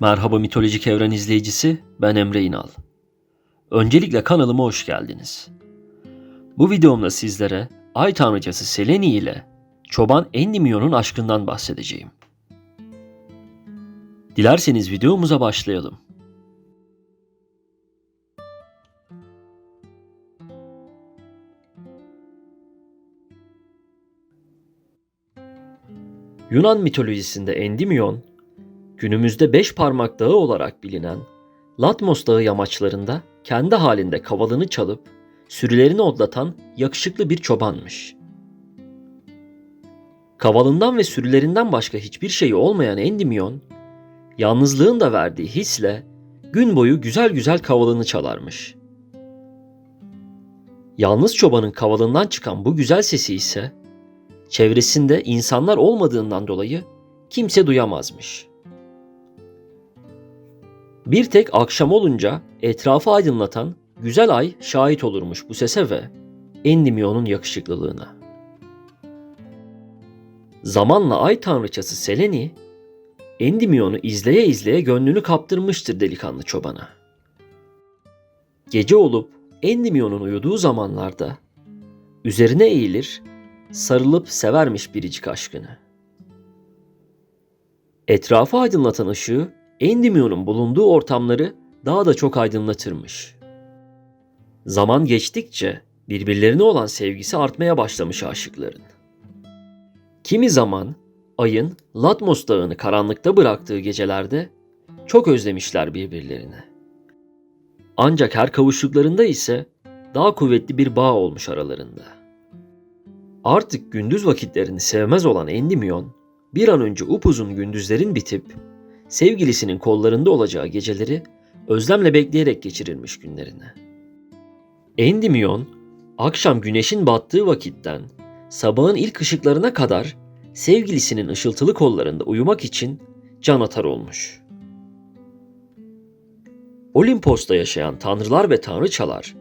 Merhaba mitolojik evren izleyicisi, ben Emre İnal. Öncelikle kanalıma hoş geldiniz. Bu videomda sizlere ay tanrıçası Seleni ile çoban Endymion'un aşkından bahsedeceğim. Dilerseniz videomuza başlayalım. Yunan mitolojisinde Endymion, günümüzde beş parmak dağı olarak bilinen Latmos Dağı yamaçlarında kendi halinde kavalını çalıp sürülerini otlatan yakışıklı bir çobanmış. Kavalından ve sürülerinden başka hiçbir şeyi olmayan Endymion, yalnızlığın da verdiği hisle gün boyu güzel güzel kavalını çalarmış. Yalnız çobanın kavalından çıkan bu güzel sesi ise çevresinde insanlar olmadığından dolayı kimse duyamazmış. Bir tek akşam olunca etrafı aydınlatan güzel ay şahit olurmuş bu sese ve Endymion'un yakışıklılığına. Zamanla ay tanrıçası Seleni, Endymion'u izleye izleye gönlünü kaptırmıştır delikanlı çobana. Gece olup Endymion'un uyuduğu zamanlarda üzerine eğilir, sarılıp severmiş biricik aşkını. Etrafı aydınlatan ışığı Endymion'un bulunduğu ortamları daha da çok aydınlatırmış. Zaman geçtikçe birbirlerine olan sevgisi artmaya başlamış aşıkların. Kimi zaman ayın Latmos dağını karanlıkta bıraktığı gecelerde çok özlemişler birbirlerini. Ancak her kavuştuklarında ise daha kuvvetli bir bağ olmuş aralarında. Artık gündüz vakitlerini sevmez olan Endymion, bir an önce upuzun gündüzlerin bitip sevgilisinin kollarında olacağı geceleri özlemle bekleyerek geçirirmiş günlerini. Endymion, akşam güneşin battığı vakitten sabahın ilk ışıklarına kadar sevgilisinin ışıltılı kollarında uyumak için can atar olmuş. Olimpos'ta yaşayan tanrılar ve tanrıçalar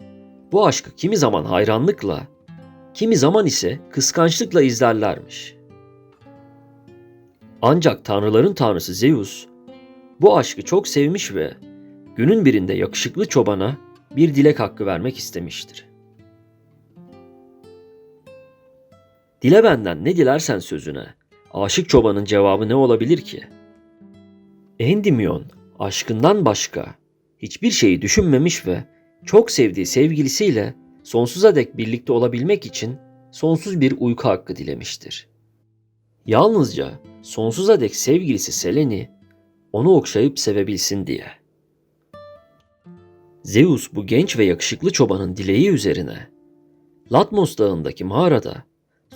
bu aşkı kimi zaman hayranlıkla, kimi zaman ise kıskançlıkla izlerlermiş. Ancak tanrıların tanrısı Zeus bu aşkı çok sevmiş ve günün birinde yakışıklı çobana bir dilek hakkı vermek istemiştir. Dile benden ne dilersen sözüne, aşık çobanın cevabı ne olabilir ki? Endymion aşkından başka hiçbir şeyi düşünmemiş ve çok sevdiği sevgilisiyle sonsuza dek birlikte olabilmek için sonsuz bir uyku hakkı dilemiştir. Yalnızca sonsuza dek sevgilisi Seleni onu okşayıp sevebilsin diye. Zeus bu genç ve yakışıklı çobanın dileği üzerine Latmos dağındaki mağarada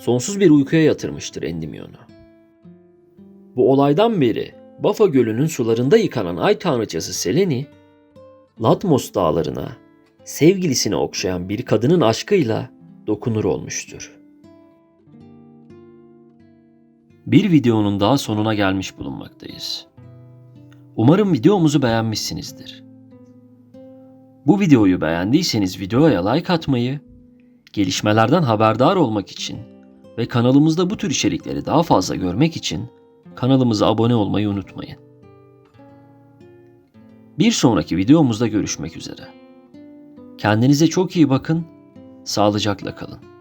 sonsuz bir uykuya yatırmıştır Endymion'u. Bu olaydan beri Bafa Gölü'nün sularında yıkanan ay tanrıçası Seleni, Latmos dağlarına sevgilisini okşayan bir kadının aşkıyla dokunur olmuştur. Bir videonun daha sonuna gelmiş bulunmaktayız. Umarım videomuzu beğenmişsinizdir. Bu videoyu beğendiyseniz videoya like atmayı, gelişmelerden haberdar olmak için ve kanalımızda bu tür içerikleri daha fazla görmek için kanalımıza abone olmayı unutmayın. Bir sonraki videomuzda görüşmek üzere. Kendinize çok iyi bakın, sağlıcakla kalın.